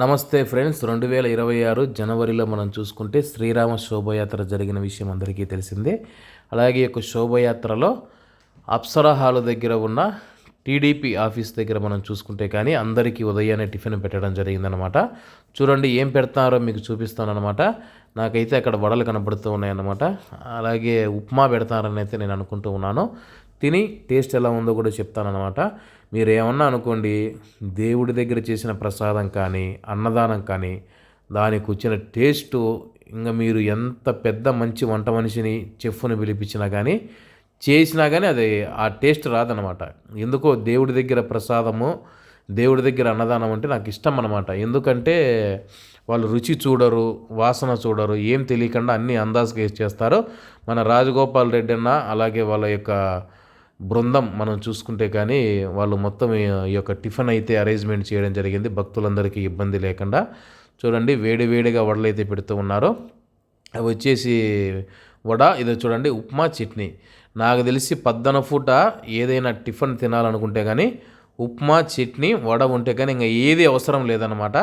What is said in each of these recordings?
నమస్తే ఫ్రెండ్స్. రెండు వేల ఇరవై ఆరు జనవరిలో మనం చూసుకుంటే శ్రీరామ శోభయాత్ర జరిగిన విషయం అందరికీ తెలిసిందే. అలాగే ఒక యొక్క శోభయాత్రలో అప్సరా హాల్ దగ్గర ఉన్న టీడీపీ ఆఫీస్ దగ్గర మనం చూసుకుంటే కానీ అందరికీ ఉదయాన్నే టిఫిన్ పెట్టడం జరిగిందనమాట చూడండి ఏం పెడతారో మీకు చూపిస్తానమాట నాకైతే అక్కడ వడలు కనబడుతూ ఉన్నాయన్నమాట. అలాగే ఉప్మా పెడతారని అయితే నేను అనుకుంటూ ఉన్నాను. తిని టేస్ట్ ఎలా ఉందో కూడా చెప్తానన్నమాట. మీరు ఏమన్నా అనుకోండి దేవుడి దగ్గర చేసిన ప్రసాదం కానీ అన్నదానం కానీ దానికి వచ్చిన టేస్టు ఇంకా మీరు ఎంత పెద్ద మంచి వంట మనిషిని చెఫ్ని పిలిపించినా కానీ చేసినా కానీ అది ఆ టేస్ట్ రాదనమాట ఎందుకో దేవుడి దగ్గర ప్రసాదము దేవుడి దగ్గర అన్నదానం అంటే నాకు ఇష్టం అనమాట ఎందుకంటే వాళ్ళు రుచి చూడరు వాసన చూడరు ఏం తెలియకుండా అన్నీ అందాజుగా చేస్తారు. మన రాజగోపాల్ రెడ్డి అన్న అలాగే వాళ్ళ యొక్క బృందం మనం చూసుకుంటే కానీ వాళ్ళు మొత్తం ఈ యొక్క టిఫిన్ అయితే అరేంజ్మెంట్ చేయడం జరిగింది. భక్తులందరికీ ఇబ్బంది లేకుండా. చూడండి వేడి వేడిగా వడలు అయితే పెడుతూ ఉన్నారు. అవి వచ్చేసి వడ ఇది చూడండి ఉప్మా చట్నీ. నాకు తెలిసి పద్దన పూట ఏదైనా టిఫిన్ తినాలనుకుంటే కానీ ఉప్మా చట్నీ వడ ఉంటే కానీ ఇంకా ఏది అవసరం లేదనమాట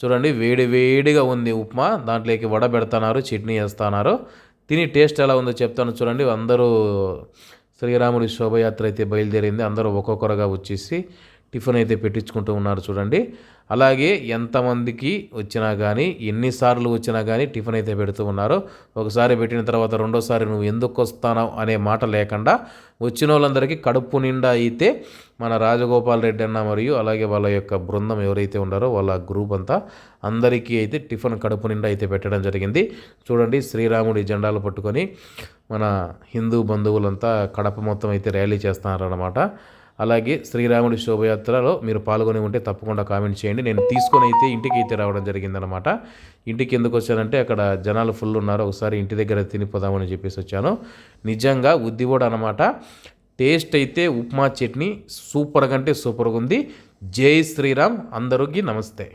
చూడండి వేడి వేడిగా ఉంది ఉప్మా. దాంట్లోకి వడ పెడుతున్నారు చట్నీ వేస్తున్నారు. తిని టేస్ట్ ఎలా ఉందో చెప్తాను చూడండి. అందరూ శ్రీరాముడి శోభయాత్ర అయితే బయలుదేరింది. అందరూ ఒక్కొక్కరుగా వచ్చేసి టిఫిన్ అయితే పెట్టించుకుంటూ ఉన్నారు చూడండి. అలాగే ఎంతమందికి వచ్చినా కానీ ఎన్నిసార్లు వచ్చినా కానీ టిఫిన్ అయితే పెడుతూ ఉన్నారు. ఒకసారి పెట్టిన తర్వాత రెండోసారి నువ్వు ఎందుకు వస్తానో అనే మాట లేకుండా వచ్చిన వాళ్ళందరికీ కడుపు నిండా అయితే మన రాజగోపాల్ రెడ్డి అన్న మరియు అలాగే వాళ్ళ యొక్క బృందం ఎవరైతే ఉన్నారో వాళ్ళ గ్రూప్ అంతా అందరికీ అయితే టిఫిన్ కడుపు నిండా అయితే పెట్టడం జరిగింది. చూడండి శ్రీరాముడి జెండాలు పట్టుకొని మన హిందూ బంధువులంతా కడప మొత్తం అయితే ర్యాలీ చేస్తున్నారన్నమాట. అలాగే శ్రీరాముడి శోభయాత్రలో మీరు పాల్గొని ఉంటే తప్పకుండా కామెంట్ చేయండి. నేను తీసుకొని అయితే ఇంటికి అయితే రావడం జరిగిందనమాట ఇంటికి ఎందుకు వచ్చానంటే అక్కడ జనాలు ఫుల్ ఉన్నారు. ఒకసారి ఇంటి దగ్గర తినిపోదామని చెప్పేసి వచ్చాను. నిజంగా ఉద్దివోడు అనమాట టేస్ట్ అయితే ఉప్మా చట్నీ సూపర్ కంటే సూపర్గా ఉంది. జై శ్రీరామ్. అందరికీ నమస్తే.